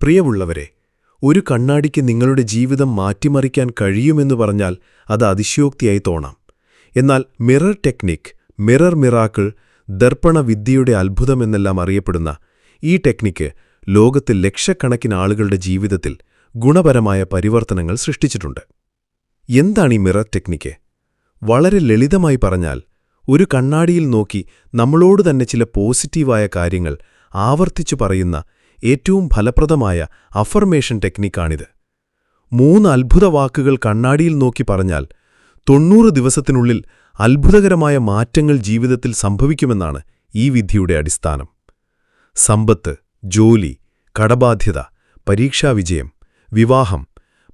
പ്രിയമുള്ളവരെ ഒരു കണ്ണാടിക്ക് നിങ്ങളുടെ ജീവിതം മാറ്റിമറിക്കാൻ കഴിയുമെന്ന് പറഞ്ഞാൽ അത് അതിശയോക്തിയായി തോന്നാം. എന്നാൽ മിറർ ടെക്നിക് മിറർ മിറാക്കിൾ ദർപ്പണ വിദ്യയുടെ അത്ഭുതമെന്നെല്ലാം അറിയപ്പെടുന്ന ഈ ടെക്നിക്ക് ലോകത്തിൽ ലക്ഷക്കണക്കിന് ആളുകളുടെ ജീവിതത്തിൽ ഗുണപരമായ പരിവർത്തനങ്ങൾ സൃഷ്ടിച്ചിട്ടുണ്ട്. എന്താണ് ഈ മിറർ ടെക്നിക്ക് വളരെ ലളിതമായി പറഞ്ഞാൽ ഒരു കണ്ണാടിയിൽ നോക്കി നമ്മളോട് തന്നെ ചില പോസിറ്റീവായ കാര്യങ്ങൾ ആവർത്തിച്ചു പറയുന്ന ഏറ്റവും ഫലപ്രദമായ അഫർമേഷൻ ടെക്നിക്കാണിത് മൂന്ന് അത്ഭുത വാക്കുകൾ കണ്ണാടിയിൽ നോക്കി പറഞ്ഞാൽ തൊണ്ണൂറ് ദിവസത്തിനുള്ളിൽ അത്ഭുതകരമായ മാറ്റങ്ങൾ ജീവിതത്തിൽ സംഭവിക്കുമെന്നാണ് ഈ വിധിയുടെ അടിസ്ഥാനം. സമ്പത്ത് ജോലി കടബാധ്യത പരീക്ഷാവിജയം വിവാഹം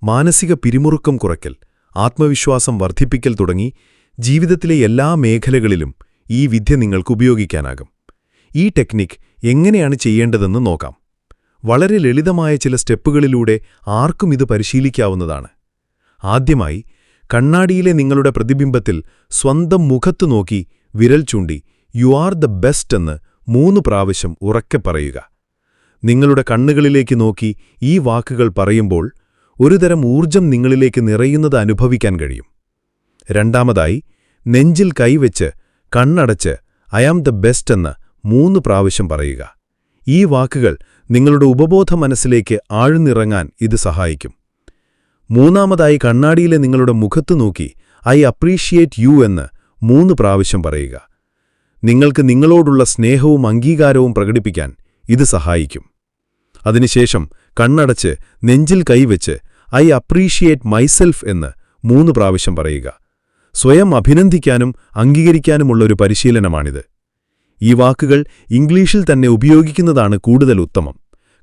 മാനസിക പിരിമുറുക്കം കുറയ്ക്കൽ ആത്മവിശ്വാസം വർദ്ധിപ്പിക്കൽ തുടങ്ങി ജീവിതത്തിലെ എല്ലാ മേഖലകളിലും ഈ വിദ്യ നിങ്ങൾക്ക് ഉപയോഗിക്കാനാകും. ഈ ടെക്നിക് എങ്ങനെയാണ് ചെയ്യേണ്ടതെന്ന് നോക്കാം. വളരെ ലളിതമായ ചില സ്റ്റെപ്പുകളിലൂടെ ആർക്കും ഇത് പരിശീലിക്കാവുന്നതാണ്. ആദ്യമായി കണ്ണാടിയിലെ നിങ്ങളുടെ പ്രതിബിംബത്തിൽ സ്വന്തം മുഖത്തു നോക്കി വിരൽ ചൂണ്ടി യു ആർ ദ ബെസ്റ്റ് എന്ന് മൂന്ന് പ്രാവശ്യം ഉറക്കെ പറയുക. നിങ്ങളുടെ കണ്ണുകളിലേക്ക് നോക്കി ഈ വാക്കുകൾ പറയുമ്പോൾ ഒരുതരം ഊർജം നിങ്ങളിലേക്ക് നിറയുന്നത് അനുഭവിക്കാൻ കഴിയും. രണ്ടാമതായി നെഞ്ചിൽ കൈവച്ച് കണ്ണടച്ച് ഐ ആം ദ ബെസ്റ്റ് എന്ന് മൂന്ന് പ്രാവശ്യം പറയുക. ഈ വാക്കുകൾ നിങ്ങളുടെ ഉപബോധ മനസ്സിലേക്ക് ആഴ്ന്നിറങ്ങാൻ ഇത് സഹായിക്കും. മൂന്നാമതായി കണ്ണാടിയിലെ നിങ്ങളുടെ മുഖത്ത് നോക്കി ഐ അപ്രീഷിയേറ്റ് യു എന്ന് മൂന്ന് പ്രാവശ്യം പറയുക. നിങ്ങൾക്ക് നിങ്ങളോടുള്ള സ്നേഹവും അംഗീകാരവും പ്രകടിപ്പിക്കാൻ ഇത് സഹായിക്കും. അതിനുശേഷം കണ്ണടച്ച് നെഞ്ചിൽ കൈവച്ച് ഐ അപ്രീഷിയേറ്റ് മൈസെൽഫ് എന്ന് മൂന്ന് പ്രാവശ്യം പറയുക. സ്വയം അഭിനന്ദിക്കാനും അംഗീകരിക്കാനുമുള്ള ഒരു പരിശീലനമാണിത്. ഈ വാക്കുകൾ ഇംഗ്ലീഷിൽ തന്നെ ഉപയോഗിക്കുന്നതാണ് കൂടുതൽ ഉത്തമം.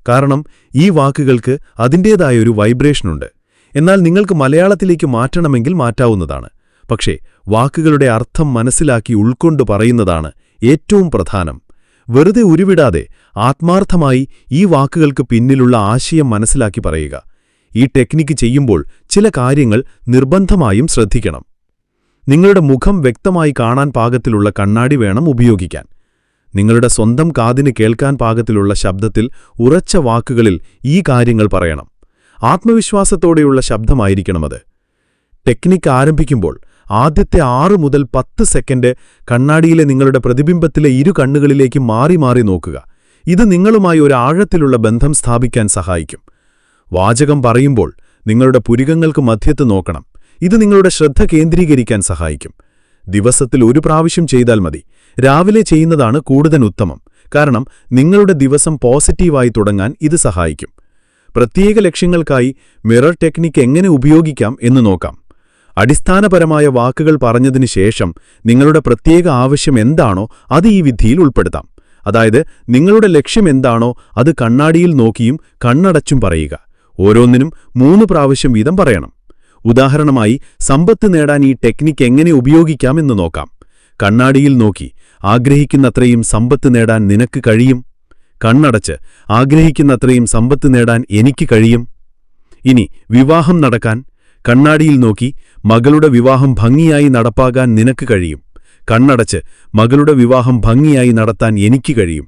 കാരണം ഈ വാക്കുകൾക്ക് അതിന്റേതായ ഒരു വൈബ്രേഷനുണ്ട് എന്നാൽ നിങ്ങൾക്ക് മലയാളത്തിലേക്ക് മാറ്റണമെങ്കിൽ മാറ്റാവുന്നതാണ്. പക്ഷേ വാക്കുകളുടെ അർത്ഥം മനസ്സിലാക്കി ഉൾക്കൊണ്ടു പറയുന്നതാണ് ഏറ്റവും പ്രധാനം. വെറുതെ ഉരുവിടാതെ ആത്മാർത്ഥമായി ഈ വാക്കുകൾക്ക് പിന്നിലുള്ള ആശയം മനസ്സിലാക്കി പറയുക. ഈ ടെക്നിക്ക് ചെയ്യുമ്പോൾ ചില കാര്യങ്ങൾ നിർബന്ധമായും ശ്രദ്ധിക്കണം. നിങ്ങളുടെ മുഖം വ്യക്തമായി കാണാൻ പാകത്തിലുള്ള കണ്ണാടി വേണം ഉപയോഗിക്കാൻ. നിങ്ങളുടെ സ്വന്തം കാതിന് കേൾക്കാൻ പാകത്തിലുള്ള ശബ്ദത്തിൽ ഉറച്ച വാക്കുകളിൽ ഈ കാര്യങ്ങൾ പറയണം. ആത്മവിശ്വാസത്തോടെയുള്ള ശബ്ദമായിരിക്കണമത് ടെക്നിക്ക് ആരംഭിക്കുമ്പോൾ ആദ്യത്തെ ആറ് മുതൽ പത്ത് സെക്കൻഡ് കണ്ണാടിയിലെ നിങ്ങളുടെ പ്രതിബിംബത്തിലെ ഇരു കണ്ണുകളിലേക്ക് മാറി മാറി നോക്കുക. ഇത് നിങ്ങളുമായി ഒരു ആഴത്തിലുള്ള ബന്ധം സ്ഥാപിക്കാൻ സഹായിക്കും. വാചകം പറയുമ്പോൾ നിങ്ങളുടെ പുരികങ്ങൾക്ക് മധ്യത്ത് നോക്കണം. ഇത് നിങ്ങളുടെ ശ്രദ്ധ കേന്ദ്രീകരിക്കാൻ സഹായിക്കും. ദിവസത്തിൽ ഒരു പ്രാവശ്യം ചെയ്താൽ മതി. രാവിലെ ചെയ്യുന്നതാണ് കൂടുതൽ ഉത്തമം. കാരണം നിങ്ങളുടെ ദിവസം പോസിറ്റീവായി തുടങ്ങാൻ ഇത് സഹായിക്കും. പ്രത്യേക ലക്ഷ്യങ്ങൾക്കായി മിറർ ടെക്നിക്ക് എങ്ങനെ ഉപയോഗിക്കാം എന്ന് നോക്കാം. അടിസ്ഥാനപരമായ വാക്കുകൾ പറഞ്ഞതിനു ശേഷം നിങ്ങളുടെ പ്രത്യേക ആവശ്യം എന്താണോ അത് ഈ വിധിയിൽ ഉൾപ്പെടുത്താം. അതായത് നിങ്ങളുടെ ലക്ഷ്യം എന്താണോ അത് കണ്ണാടിയിൽ നോക്കിയും കണ്ണടച്ചും പറയുക. ഓരോന്നിനും മൂന്ന് പ്രാവശ്യം വീതം പറയണം. ഉദാഹരണമായി സമ്പത്ത് നേടാൻ ഈ ടെക്നിക്ക് എങ്ങനെ ഉപയോഗിക്കാമെന്ന് നോക്കാം. കണ്ണാടിയിൽ നോക്കി ആഗ്രഹിക്കുന്നത്രയും സമ്പത്ത് നേടാൻ നിനക്ക് കഴിയും. കണ്ണടച്ച് ആഗ്രഹിക്കുന്നത്രയും സമ്പത്ത് നേടാൻ എനിക്ക് കഴിയും. ഇനി വിവാഹം നടക്കാൻ കണ്ണാടിയിൽ നോക്കി മകളുടെ വിവാഹം ഭംഗിയായി നടപ്പാകാൻ നിനക്ക് കഴിയും. കണ്ണടച്ച് മകളുടെ വിവാഹം ഭംഗിയായി നടത്താൻ എനിക്ക് കഴിയും.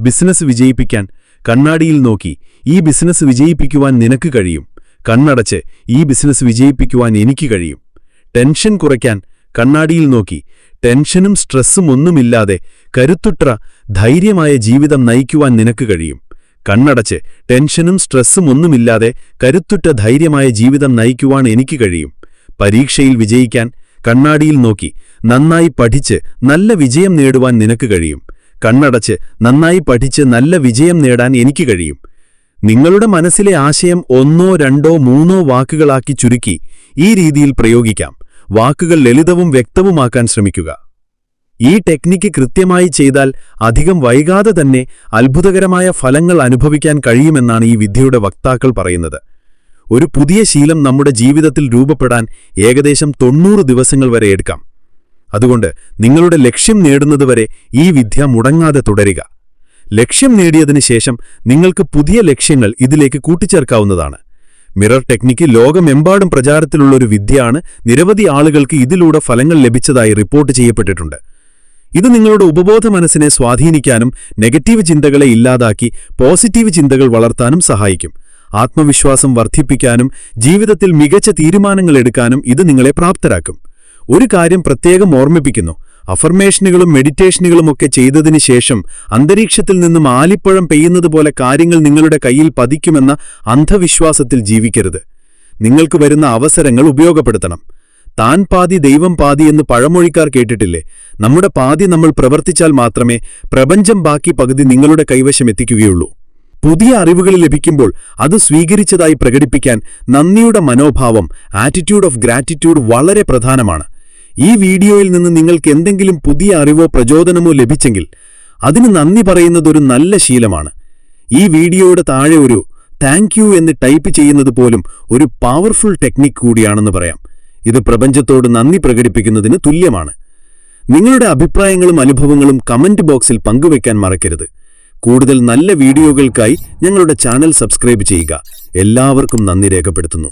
ബിസിനസ് വിജയിപ്പിക്കാൻ കണ്ണാടിയിൽ നോക്കി ഈ ബിസിനസ് വിജയിപ്പിക്കുവാൻ നിനക്ക് കഴിയും. കണ്ണടച്ച് ഈ ബിസിനസ് വിജയിപ്പിക്കുവാൻ എനിക്ക് കഴിയും. ടെൻഷൻ കുറയ്ക്കാൻ കണ്ണാടിയിൽ നോക്കി. ടെൻഷനും സ്ട്രെസ്സും ഒന്നുമില്ലാതെ കരുത്തുട്ര ധൈര്യമായ ജീവിതം നയിക്കുവാൻ നിനക്ക് കഴിയും. കണ്ണടച്ച് ടെൻഷനും സ്ട്രെസ്സും ഒന്നുമില്ലാതെ കരുത്തുറ്റ ധൈര്യമായ ജീവിതം നയിക്കുവാൻ എനിക്ക് കഴിയും. പരീക്ഷയിൽ വിജയിക്കാൻ കണ്ണാടിയിൽ നോക്കി. നന്നായി പഠിച്ച് നല്ല വിജയം നേടുവാൻ നിനക്ക് കഴിയും. കണ്ണടച്ച് നന്നായി പഠിച്ച് നല്ല വിജയം നേടാൻ എനിക്ക് കഴിയും. നിങ്ങളുടെ മനസ്സിലെ ആശയം ഒന്നോ രണ്ടോ മൂന്നോ വാക്കുകളാക്കി ചുരുക്കി ഈ രീതിയിൽ പ്രയോഗിക്കാം. വാക്കുകൾ ലളിതവും വ്യക്തവുമാക്കാൻ ശ്രമിക്കുക. ഈ ടെക്നിക്ക് കൃത്യമായി ചെയ്താൽ അധികം വൈകാതെ തന്നെ അത്ഭുതകരമായ ഫലങ്ങൾ അനുഭവിക്കാൻ കഴിയുമെന്നാണ് ഈ വിദ്യയുടെ വക്താക്കൾ പറയുന്നത്. ഒരു പുതിയ ശീലം നമ്മുടെ ജീവിതത്തിൽ രൂപപ്പെടാൻ ഏകദേശം തൊണ്ണൂറ് ദിവസങ്ങൾ വരെ എടുക്കാം. അതുകൊണ്ട് നിങ്ങളുടെ ലക്ഷ്യം നേടുന്നതുവരെ ഈ വിദ്യ മുടങ്ങാതെ തുടരുക. ലക്ഷ്യം നേടിയതിന് ശേഷം നിങ്ങൾക്ക് പുതിയ ലക്ഷ്യങ്ങൾ ഇതിലേക്ക് കൂട്ടിച്ചേർക്കാവുന്നതാണ്. മിറർ ടെക്നിക്ക് ലോകമെമ്പാടും പ്രചാരത്തിലുള്ള ഒരു വിദ്യയാണ് നിരവധി ആളുകൾക്ക് ഇതിലൂടെ ഫലങ്ങൾ ലഭിച്ചതായി റിപ്പോർട്ട് ചെയ്യപ്പെട്ടിട്ടുണ്ട്. ഇത് നിങ്ങളുടെ ഉപബോധ മനസ്സിനെ സ്വാധീനിക്കാനും നെഗറ്റീവ് ചിന്തകളെ ഇല്ലാതാക്കി പോസിറ്റീവ് ചിന്തകൾ വളർത്താനും സഹായിക്കും. ആത്മവിശ്വാസം വർദ്ധിപ്പിക്കാനും ജീവിതത്തിൽ മികച്ച തീരുമാനങ്ങൾ എടുക്കാനും ഇത് നിങ്ങളെ പ്രാപ്തരാക്കും. ഒരു കാര്യം പ്രത്യേകം ഓർമ്മിപ്പിക്കുന്നു. അഫർമേഷനുകളും മെഡിറ്റേഷനുകളും ഒക്കെ ചെയ്തതിന് ശേഷം അന്തരീക്ഷത്തിൽ നിന്നും ആലിപ്പഴം പെയ്യുന്നത് പോലെ കാര്യങ്ങൾ നിങ്ങളുടെ കയ്യിൽ പതിക്കുമെന്ന അന്ധവിശ്വാസത്തിൽ ജീവിക്കരുത്. നിങ്ങൾക്ക് വരുന്ന അവസരങ്ങൾ ഉപയോഗപ്പെടുത്തണം. താൻ പാതി ദൈവം പാതി എന്ന് പഴമൊഴിക്കാർ കേട്ടിട്ടില്ലേ? നമ്മുടെ പാതി നമ്മൾ പ്രവർത്തിച്ചാൽ മാത്രമേ പ്രപഞ്ചം ബാക്കി പകുതി നിങ്ങളുടെ കൈവശം എത്തിക്കുകയുള്ളൂ. പുതിയ അറിവുകൾ ലഭിക്കുമ്പോൾ അത് സ്വീകരിച്ചതായി പ്രകടിപ്പിക്കാൻ നന്ദിയുടെ മനോഭാവം ആറ്റിറ്റ്യൂഡ് ഓഫ് ഗ്രാറ്റിറ്റ്യൂഡ് വളരെ പ്രധാനമാണ്. ഈ വീഡിയോയിൽ നിന്ന് നിങ്ങൾക്ക് എന്തെങ്കിലും പുതിയ അറിവോ പ്രചോദനമോ ലഭിച്ചെങ്കിൽ അതിന് നന്ദി പറയുന്നത് ഒരു നല്ല ശീലമാണ്. ഈ വീഡിയോയുടെ താഴെ ഒരു താങ്ക് യു എന്ന് ടൈപ്പ് ചെയ്യുന്നത് പോലും ഒരു പവർഫുൾ ടെക്നിക് കൂടിയാണെന്ന് പറയാം. ഇത് പ്രപഞ്ചത്തോട് നന്ദി പ്രകടിപ്പിക്കുന്നതിന് തുല്യമാണ്. നിങ്ങളുടെ അഭിപ്രായങ്ങളും അനുഭവങ്ങളും കമന്റ് ബോക്സിൽ പങ്കുവയ്ക്കാൻ മറക്കരുത്. കൂടുതൽ നല്ല വീഡിയോകൾക്കായി ഞങ്ങളുടെ ചാനൽ സബ്സ്ക്രൈബ് ചെയ്യുക. എല്ലാവർക്കും നന്ദി രേഖപ്പെടുത്തുന്നു.